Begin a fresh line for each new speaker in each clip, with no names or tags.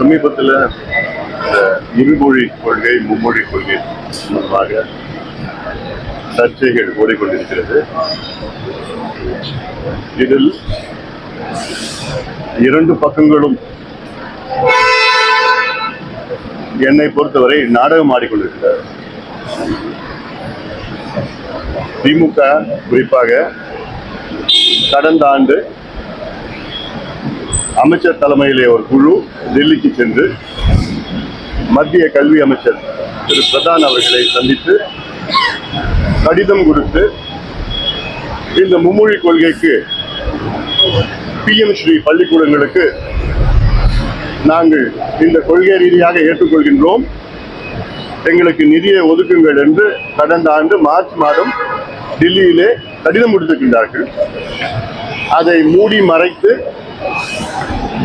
சமீபத்தில் இந்த இருமொழி கொள்கை மும்மொழி கொள்கை சம்பந்தமாக சர்ச்சைகள் ஓடிக்கொண்டிருக்கிறது. இதில் இரண்டு பக்கங்களும் என்னை பொறுத்தவரை நாடகம் ஆடிக்கொண்டிருக்கிறார் திமுக குறிப்பாக கடந்த ஆண்டு அமைச்சர் தலைமையிலே ஒரு குழு டெல்லிக்கு சென்று மத்திய கல்வி அமைச்சர் திரு பிரதான் அவர்களை சந்தித்து கடிதம் கொடுத்து இந்த மும்மொழி கொள்கைக்கு பிஎம் ஸ்ரீ பள்ளிக்கூடங்களுக்கு நாங்கள் இந்த கொள்கை ரீதியாக ஏற்றுக்கொள்கின்றோம். எங்களுக்கு நிதியை ஒதுக்குங்கள் என்று கடந்த ஆண்டு மார்ச் மாதம் டெல்லியிலே கடிதம் கொடுத்திருக்கின்றார்கள். அதை மூடி மறைத்து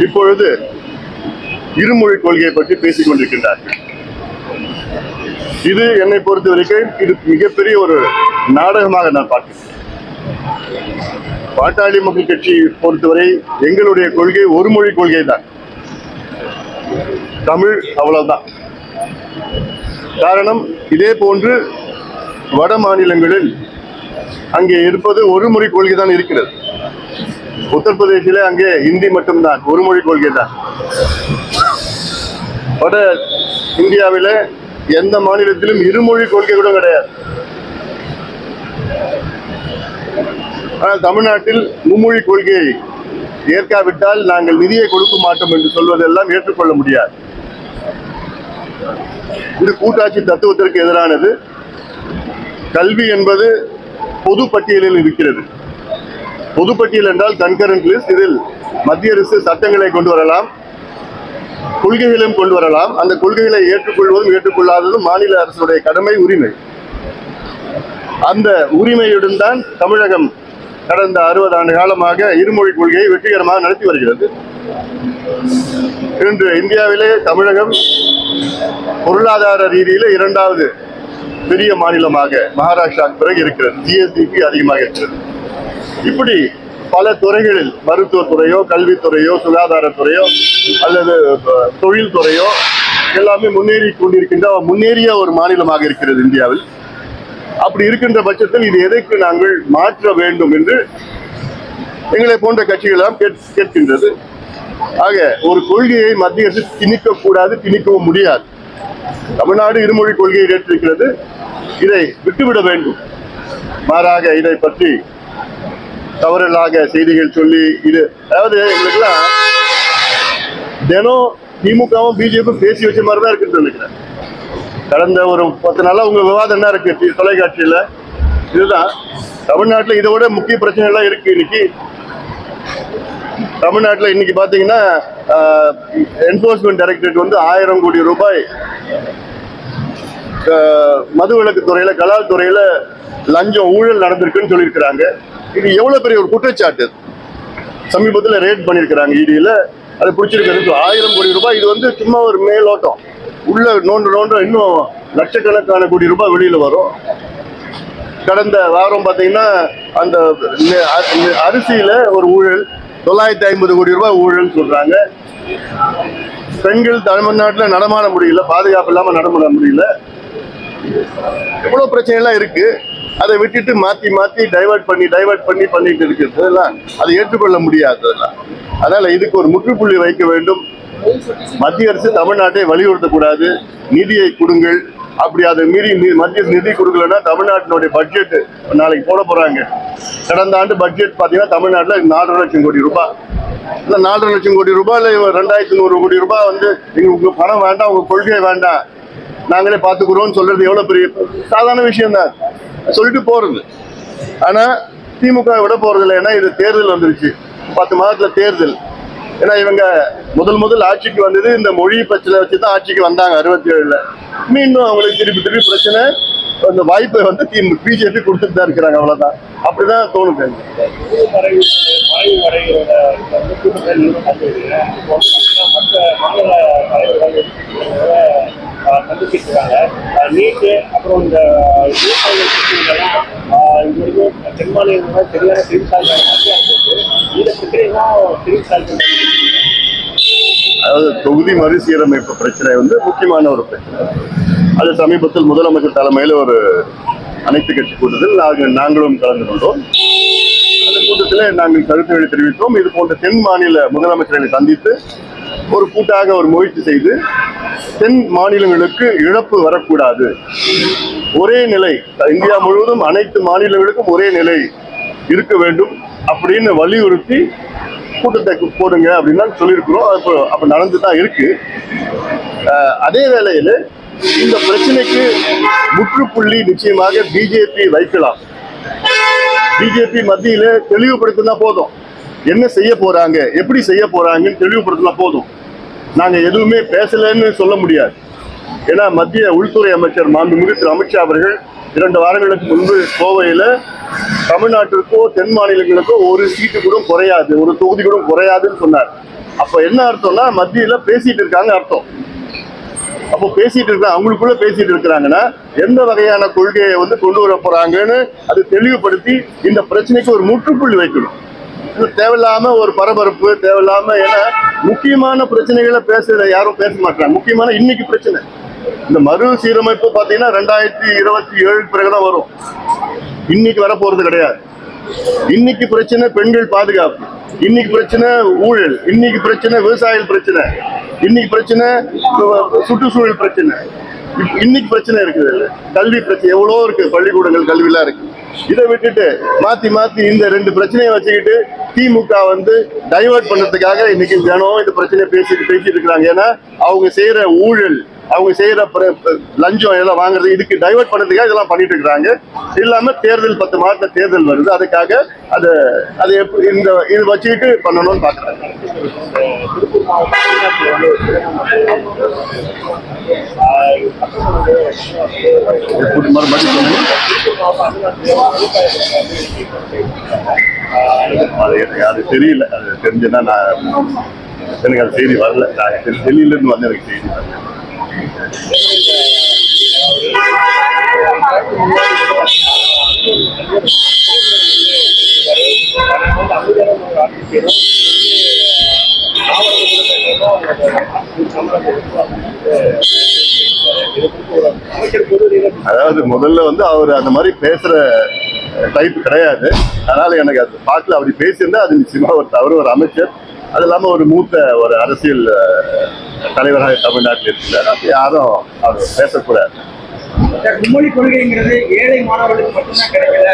இப்பொழுது இருமொழி கொள்கையை பற்றி பேசிக் கொண்டிருக்கின்றார்கள் இது என்னை பொறுத்த வரைக்கும் இது மிகப்பெரிய ஒரு நாடகமாக நான் பார்க்கிறேன். பாட்டாளி மக்கள் கட்சி பொறுத்தவரை எங்களுடைய கொள்கை ஒரு மொழி கொள்கை தான் தமிழ் அவ்வளவுதான். காரணம் இதே போன்று வட மாநிலங்களில் அங்கே இருப்பது ஒரு மொழி கொள்கை தான் இருக்கிறது. உத்தரப்பிரதேசில அங்கே ஹிந்தி மட்டும்தான் ஒரு மொழி கொள்கை தான் வட இந்தியாவில எந்த மாநிலத்திலும் இருமொழி கொள்கை கூட கிடையாது. ஆனால் தமிழ்நாட்டில் மும்மொழி கொள்கையை ஏற்காவிட்டால் நாங்கள் நிதியை கொடுக்க மாட்டோம் என்று சொல்வதெல்லாம் ஏற்றுக்கொள்ள முடியாது. இது கூட்டாட்சி தத்துவத்திற்கு எதிரானது. கல்வி என்பது பொது பட்டியலில் இருக்கிறது. பொதுப்பட்டியல் என்றால் கன்கரண்ட் லிஸ்ட். இதில் மத்திய அரசு சட்டங்களை கொண்டு வரலாம். கொள்கைகளையும் கொண்டு வரலாம். அந்த கொள்கைகளை ஏற்றுக்கொள்வதும் ஏற்றுக்கொள்ளாததும் மாநில அரசுடைய கடமை உரிமை. அந்த உரிமையுடன் தான் தமிழகம் கடந்த அறுபது ஆண்டு காலமாக இருமொழி கொள்கையை வெற்றிகரமாக நடத்தி வருகிறது. இன்று இந்தியாவிலே தமிழகம் பொருளாதார ரீதியிலே இரண்டாவது பெரிய மாநிலமாக மகாராஷ்டிரா பிறகு இருக்கிறது. ஜிஎஸ்டிபி அதிகமாக இருக்கிறது. இப்படி பல துறைகளில் மருத்துவத்துறையோ கல்வித்துறையோ சுகாதாரத்துறையோ அல்லது தொழில்துறையோ எல்லாமே முன்னேறி கொண்டிருக்கின்ற முன்னேறிய ஒரு மாநிலமாக இருக்கிறது இந்தியாவில். அப்படி இருக்கின்ற பட்சத்தில் இது எதற்கு நாங்கள் மாற்ற வேண்டும் என்று எங்களை போன்ற கட்சிகளெல்லாம் கேட்- கேட்கின்றது. ஆக ஒரு கொள்கையை மத்திய அரசு திணிக்க கூடாது திணிக்கவும் முடியாது. தமிழ்நாடு இருமொழி கொள்கையை ஏற்றிருக்கிறது. இதை விட்டுவிட வேண்டும். மாறாக இதை பற்றி தவறுதலாக செய்திகள் சொல்லி இது. அதாவது எங்களுக்குலாம் தினம் திமுகவும் பிஜேபியும் பேசி வச்ச மாதிரி தான் இருக்குன்னு நினைக்கிறேன். கடந்த ஒரு பத்து நாளாக உங்கள் விவாதம் என்ன இருக்கு? தொலைக்காட்சியில். இதுதான். தமிழ்நாட்டில் இதை விட முக்கிய பிரச்சனை எல்லாம் இருக்கு இன்னைக்கு. தமிழ்நாட்டில் இன்னைக்கு பார்த்தீங்கன்னா என்போர்ஸ்மெண்ட் டைரக்டரேட் வந்து ஆயிரம் கோடி ரூபாய் மதுவிலக்கு துறையில் கலால் துறையில் லஞ்சம் ஊழல் நடந்திருக்குன்னு சொல்லியிருக்கிறாங்க. இது எவ்வளவு பெரிய ஒரு குற்றச்சாட்டு? சமீபத்தில் ரேட் பண்ணியிருக்கிறாங்க இடியில் அது பிடிச்சிருக்கிறது ஆயிரம் கோடி ரூபாய். இது வந்து சும்மா ஒரு மேலோட்டம். உள்ள நோண்டு நோண்டு இன்னும் லட்சக்கணக்கான கோடி ரூபாய் வெளியில் வரும். கடந்த வாரம் பார்த்தீங்கன்னா அந்த அரிசியில் ஒரு ஊழல் தொள்ளாயிரத்தி ஐம்பது கோடி ரூபாய் ஊழல் சொல்கிறாங்க பெண்கள் தமிழ்நாட்டில் நடமாட முடியல பாதுகாப்பு இல்லாமல் நடமாட முடியல. எவ்வளோ பிரச்சனைலாம் இருக்குது அதை விட்டுட்டு மாத்தி மாத்தி டைவர்ட் பண்ணி டைவர்ட் பண்ணி பண்ணிட்டு இருக்கிறது. அதெல்லாம் அதை ஏற்றுக்கொள்ள முடியாது அதெல்லாம். அதனால இதுக்கு ஒரு முற்றுப்புள்ளி வைக்க வேண்டும். மத்திய அரசு தமிழ்நாட்டை வலியுறுத்தக்கூடாது. நிதியை கொடுங்கள். அப்படி அதை மீறி மத்திய நிதி கொடுக்கலன்னா தமிழ்நாட்டினுடைய பட்ஜெட் நாளைக்கு போட போறாங்க. கடந்த ஆண்டு பட்ஜெட் பார்த்தீங்கன்னா தமிழ்நாட்டில் நாலரை லட்சம் கோடி ரூபாய். இல்லை நாலரை லட்சம் கோடி ரூபாய் இல்லை ரெண்டாயிரத்தி நூறு கோடி ரூபாய் வந்து எங்களுக்கு உங்க பணம் வேண்டாம் உங்கள் கொள்கை வேண்டாம். நாங்களே பார்த்துக்குறோம்னு சொல்றது எவ்வளோ பெரிய சாதாரண விஷயம் தான் சொல்லிட்டு போறது. ஆனா திமுக விட போறது இல்லை. ஏன்னா இது தேர்தல் வந்துருச்சு. பத்து மாதத்துல தேர்தல். ஏன்னா இவங்க முதல் முதல் ஆட்சிக்கு வந்தது இந்த மொழி பிரச்சனை வச்சு தான் ஆட்சிக்கு வந்தாங்க அறுபத்தி ஏழுல மீண்டும் அவங்களுக்கு திருப்பி திருப்பி பிரச்சனை. அந்த வாய்ப்பை வந்து திமுக பிஜேபி கொடுத்துட்டு தான் இருக்கிறாங்க. அவ்வளவுதான். அப்படிதான் தோணுது எனக்கு.
மற்ற மாநில தலைவர்கள் சந்திச்சிருக்காங்க நீட்டு அப்புறம் இந்த விவசாயிகள் இது வரைக்கும் தென் மாநிலங்கள் சரியான இந்த பிரச்சனைலாம்
அதாவது தொகுதி மறுசீரமைப்பு பிரச்சனை வந்து முக்கியமான ஒரு பிரச்சனை. அது சமீபத்தில் முதலமைச்சர் தலைமையில் ஒரு அனைத்து கட்சி கூட்டத்தில் நாங்கள் நாங்களும் கலந்து கொண்டோம். அந்த கூட்டத்தில் நாங்கள் கருத்துக்களை தெரிவித்தோம். இது போன்ற தென் மாநில முதலமைச்சர்களை சந்தித்து ஒரு கூட்டாக ஒரு முயற்சி செய்து தென் மாநிலங்களுக்கு இழப்பு வரக்கூடாது. ஒரே நிலை இந்தியா முழுவதும் அனைத்து மாநிலங்களுக்கும் ஒரே நிலை இருக்க வேண்டும் அப்படின்னு வலியுறுத்தி கூட்டத்தை போடுங்க அப்படின்னு தான் சொல்லியிருக்கிறோம். அப்போ அப்போ நடந்து தான் இருக்கு. அதே வேளையில் இந்த பிரச்சனைக்கு முற்றுப்புள்ளி நிச்சயமாக பிஜேபி வைக்கலாம். பிஜேபி மத்தியில் தெளிவுபடுத்தினா போதும். என்ன செய்ய போறாங்க எப்படி செய்ய போறாங்கன்னு தெளிவுபடுத்தினா போதும். நாங்க எதுவுமே பேசலைன்னு சொல்ல முடியாது. ஏன்னா மத்திய உள்துறை அமைச்சர் மாண்புமிகு திரு அமித்ஷா அவர்கள் இரண்டு வாரங்களுக்கு முன்பு கோவையில தமிழ்நாட்டிற்கோ தென் மாநிலங்களுக்கோ ஒரு சீட்டு கூட குறையாது ஒரு தொகுதி கூட குறையாதுன்னு சொன்னார். அப்ப என்ன அர்த்தம்னா மத்தியில பேசிட்டு இருக்காங்க அர்த்தம். அப்போ பேசிட்டு இருக்காங்க அவங்களுக்குள்ள பேசிட்டு இருக்கிறாங்கன்னா எந்த வகையான கொள்கையை வந்து கொண்டு வர போறாங்கன்னு அது தெளிவுபடுத்தி இந்த பிரச்சனைக்கு ஒரு முற்றுப்புள்ளி வைக்கணும். இது தேவையில்லாம ஒரு பரபரப்பு தேவையில்லாம ஏன்னா முக்கியமான பிரச்சனைகளை பேசுற யாரும் பேச மாட்டாங்க. முக்கியமான இன்னைக்கு பிரச்சனை. இந்த மறு சீரமைப்பு பாத்தீங்கன்னா ரெண்டாயிரத்தி இருபத்தி ஏழு பிறகுதான் வரும். இன்னைக்கு வர போறது கிடையாது. இன்னைக்கு பிரச்சனை பெண்கள் பாதுகாப்பு. இன்னைக்கு பிரச்சனை ஊழல். இன்னைக்கு பிரச்சனை விவசாயிகள் பிரச்சனை. இன்னைக்கு பிரச்சனை சுற்றுச்சூழல் பிரச்சனை. இன்னைக்கு பிரச்சனை இருக்குது. கல்வி பிரச்சனை எவ்வளோ இருக்கு. பள்ளிக்கூடங்கள் கல்விலாம் இருக்கு. இதை விட்டுட்டு மாத்தி மாத்தி இந்த ரெண்டு பிரச்சனையை வச்சுக்கிட்டு திமுக வந்து டைவர்ட் பண்றதுக்காக இன்னைக்கு தினம் இந்த பிரச்சனையை பேசிட்டு பேசிட்டு இருக்கிறாங்க. ஏன்னா அவங்க செய்யற ஊழல் அவங்க செய்யற லஞ்சம் எல்லாம் வாங்குறது இதுக்கு டைவர்ட் பண்ணதுக்காக இதெல்லாம் பண்ணிட்டு இருக்கிறாங்க இல்லாம தேர்தல் பத்து மாசத்துல தேர்தல் வருது. அதுக்காக அதை அதை இந்த இது வச்சுக்கிட்டு பண்ணணும்னு பாக்குறாங்க அது எனக்கு அது தெரியல. அது தெரிஞ்சுன்னா நான் எனக்கு அது செய்தி வரல. நான் தெ- வந்து எனக்கு செய்தி வரல. அதாவது முதல்ல வந்து அவர் அந்த மாதிரி பேசுற டைப் கிடையாது. அதனால எனக்கு அது பார்க்கல அப்படி பேசியிருந்தா அது நிச்சயமா ஒரு தவறு ஒரு அமைச்சர். அது இல்லாம ஒரு மூத்த ஒரு அரசியல் தலைவராக தமிழ்நாட்டில் இருக்கிறார் அப்ப யாரும் அவர் பேசக்கூடாது.
கும்மொழி கொள்கைங்கிறது ஏழை மாணவர்களுக்கு மட்டும்தான் கிடைக்கல.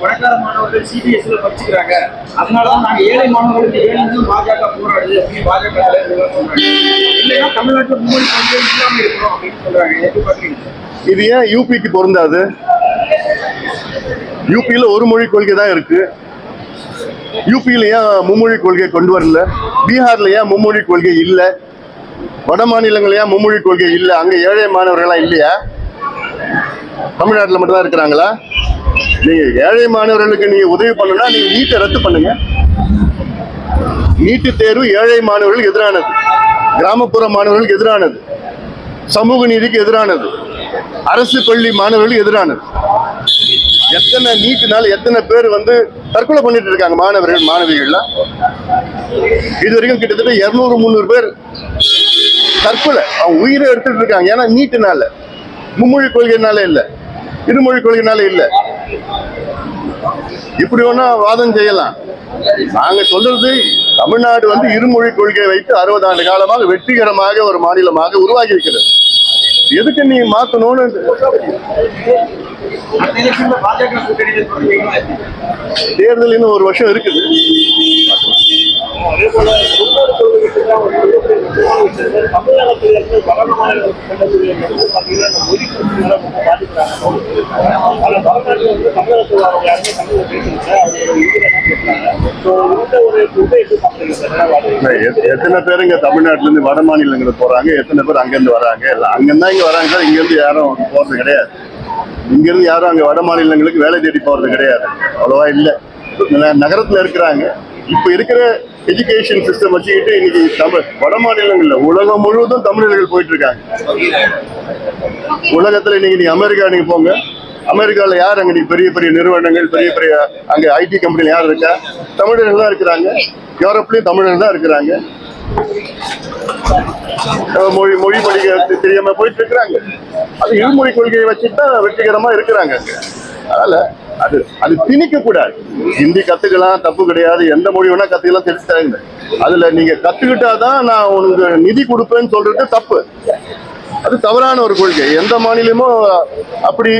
பணக்கார மாணவர்கள் சிபிஎஸ்ல படிச்சுக்கிறாங்க. அதனாலதான் நாங்க ஏழை மாணவர்களுக்கு வேணும்னு பாஜக போராடுது அப்படின்னு பாஜக இல்லைன்னா தமிழ்நாட்டுல கும்மொழி கொள்கை இல்லாம இருக்கணும் அப்படின்னு சொல்றாங்க. எப்படி பாக்குறீங்க
இது ஏன் யூபிக்கு பொருந்தாது? யூபியில ஒரு மொழி கொள்கை தான் இருக்கு. யூபியில ஏன் மும்மொழி கொள்கை கொண்டு வரல? பீகார்ல ஏன் மும்மொழி கொள்கை இல்ல? வட மாநிலங்களையா மும்மொழி கொள்கை இல்ல அங்க ஏழை மாணவர்கள்லாம் இல்லையா? தமிழ்நாட்டில் மட்டும்தான் இருக்கிறாங்களா? நீங்க ஏழை மாணவர்களுக்கு நீங்க உதவி பண்ணணும்னா நீங்க நீட்டை ரத்து பண்ணுங்க. நீட்டு தேர்வு ஏழை மாணவர்களுக்கு எதிரானது. கிராமப்புற மாணவர்களுக்கு எதிரானது. சமூக நீதிக்கு எதிரானது. அரசு பள்ளி மாணவர்களுக்கு எதிரானது. எத்தனை நீட்டினால எத்தனை பேர் வந்து தற்கொலை பண்ணிட்டு இருக்காங்க மாணவர்கள் மாணவிகள்லாம். இது வரைக்கும் கிட்டத்தட்ட இருநூறு முந்நூறு பேர் தற்கொலை அவங்க உயிரை எடுத்துட்டு இருக்காங்க. ஏன்னா நீட்டுனால. மும்மொழி கொள்கைனால இல்ல. இருமொழி கொள்கைனால இல்ல. இப்படி வேணா வாதம் செய்யலாம். நாங்க சொல்றது தமிழ்நாடு வந்து இருமொழி கொள்கையை வைத்து அறுபது ஆண்டு காலமாக வெற்றிகரமாக ஒரு மாநிலமாக உருவாகி இருக்கிறது. எதுக்கு நீ மாத்தணும்னு? தேர்தல் இன்னும் ஒரு வருஷம் இருக்குது. எத்தனை பேர் இங்க தமிழ்நாட்டுல இருந்து வட மாநிலங்களுக்கு போறாங்க? எத்தனை பேர் அங்கிருந்து வராங்க? அங்கிருந்தா இங்க வராங்க. இங்க இருந்து யாரும் போறது கிடையாது. இங்கிருந்து யாரும் அங்க வட மாநிலங்களுக்கு வேலை தேடி போறது கிடையாது. அவ்வளோவா இல்லை. நகரத்தில் நகரத்துல இருக்கிறாங்க. இப்போ இருக்கிற எஜுகேஷன் சிஸ்டம் வச்சுக்கிட்டு இன்னைக்கு தமிழ் வட மாநிலங்களில் உலகம் முழுவதும் தமிழர்கள் போயிட்டு இருக்காங்க உலகத்துல இன்னைக்கு நீ அமெரிக்கா நீங்கள் போங்க. அமெரிக்கால யார் அங்கே நீ பெரிய பெரிய நிறுவனங்கள் பெரிய பெரிய அங்க ஐடி கம்பெனியில் யார் இருக்கா? தமிழர்கள் தான் இருக்கிறாங்க. யூரோப்லயும் தமிழர்கள் தான் இருக்கிறாங்க. மொழி மொழி படிக்க தெரியாம போயிட்டு இருக்கிறாங்க அது இருமொழி கொள்கையை வச்சுட்டு தான் வெற்றிகரமா இருக்கிறாங்க. அதனால அது அது திணிக்க கூடாது. ஹிந்தி கத்துக்கலாம் தப்பு கிடையாது. எந்த மொழி வேணா கத்துக்கலாம் தெரிஞ்சுட்டாங்க அதுல நீங்க கத்துக்கிட்டாதான் நான் உனக்கு நிதி கொடுப்பேன்னு சொல்றது தப்பு. அது தவறான ஒரு கொள்கை. எந்த மாநிலமும் அப்படி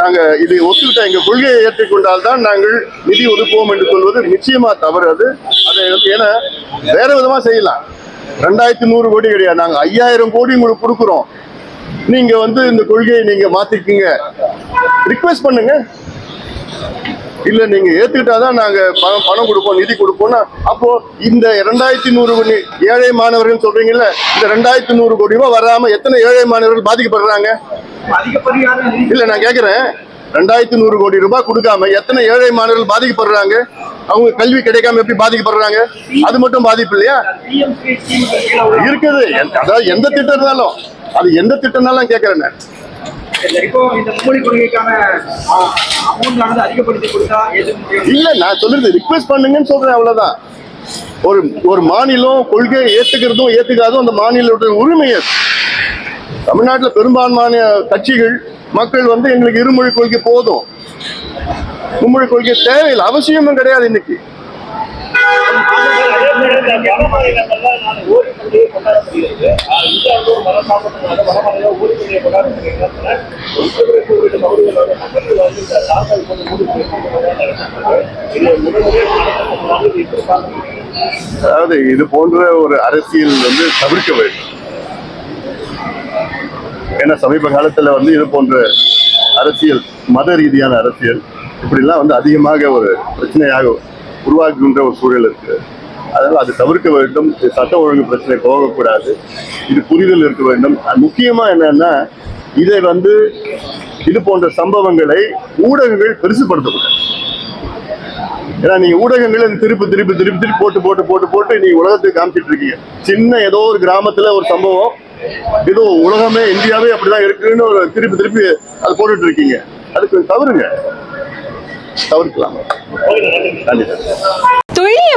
நாங்க இதை ஒத்துக்கிட்ட எங்க கொள்கையை ஏற்றுக்கொண்டால் தான் நாங்கள் நிதி ஒதுக்குவோம் என்று சொல்வது நிச்சயமா தவறு அது. அதை ஏன்னா வேற விதமா செய்யலாம். ரெண்டாயிரத்தி நூறு கோடி கிடையாது. நாங்க ஐயாயிரம் கோடி உங்களுக்கு கொடுக்குறோம். நீங்க வந்து இந்த கொள்கையை நீங்க மாத்திக்கீங்க ரிக்வெஸ்ட் பண்ணுங்க. இல்ல நீங்க ஏத்துக்கிட்டாதான் நாங்க பணம் பணம் கொடுப்போம் நிதி கொடுப்போம்னா அப்போ இந்த ரெண்டாயிரத்தி நூறு கோடி ஏழை மாணவர்கள் சொல்றீங்கல்ல இந்த ரெண்டாயிரத்தி நூறு கோடி ரூபாய் வராம எத்தனை ஏழை மாணவர்கள் பாதிக்கப்படுறாங்க? இல்ல நான் கேக்குறேன். ரெண்டாயிரத்தி நூறு கோடி ரூபாய் கொடுக்காம எத்தனை ஏழை மாணவர்கள் பாதிக்கப்படுறாங்க? அவங்க கல்வி கிடைக்காம எப்படி பாதிக்கப்படுறாங்க? அது மட்டும் பாதிப்பு இல்லையா? இருக்குது. அதாவது எந்த திட்டம் இருந்தாலும் அது எந்த திட்டம்னாலும் கேட்கறேன் இல்ல நான் சொல்றது ரிக்வெஸ்ட் பண்ணுங்கன்னு சொல்றேன் அவ்வளவுதான். ஒரு ஒரு மாநிலம் கொள்கையை ஏத்துக்கிறதும் ஏத்துக்காதும் அந்த மாநிலத்தோட உரிமை அது தமிழ்நாட்டுல பெரும்பான்மையான கட்சிகள் மக்கள் வந்து எங்களுக்கு இருமொழி கொள்கை போதும். மும்மொழி கொள்கை தேவையில்லை. அவசியமும் கிடையாது இன்னைக்கு. அதாவது இது போன்ற ஒரு அரசியல் வந்து தவிர்க்க வேண்டும். ஏன்னா சமீப காலத்தில் வந்து இது போன்ற அரசியல் மத ரீதியான அரசியல் இப்படிலாம் வந்து அதிகமாக ஒரு பிரச்சனையாக உருவாக்குகின்ற ஒரு சூழல் இருக்கு. அதனால் அது தவிர்க்க வேண்டும். இது சட்ட ஒழுங்கு பிரச்சனை போகக்கூடாது. இது புரிதல் இருக்க வேண்டும். முக்கியமாக என்னன்னா இதை வந்து இது போன்ற சம்பவங்களை ஊடகங்கள் பெருசுப்படுத்தக்கூடாது ஏன்னா நீங்க ஊடகங்கள் அது திருப்பி திருப்பி திருப்பி திருப்பி போட்டு போட்டு போட்டு போட்டு நீங்க உலகத்துக்கு காமிச்சிட்டு இருக்கீங்க. சின்ன ஏதோ ஒரு கிராமத்துல ஒரு சம்பவம் ஏதோ உலகமே இந்தியாவே அப்படிதான் இருக்குன்னு ஒரு திருப்பி திருப்பி அது போட்டுட்டு இருக்கீங்க. அதுக்கு தவறுங்க. தவிர்க்கலாம். நன்றி.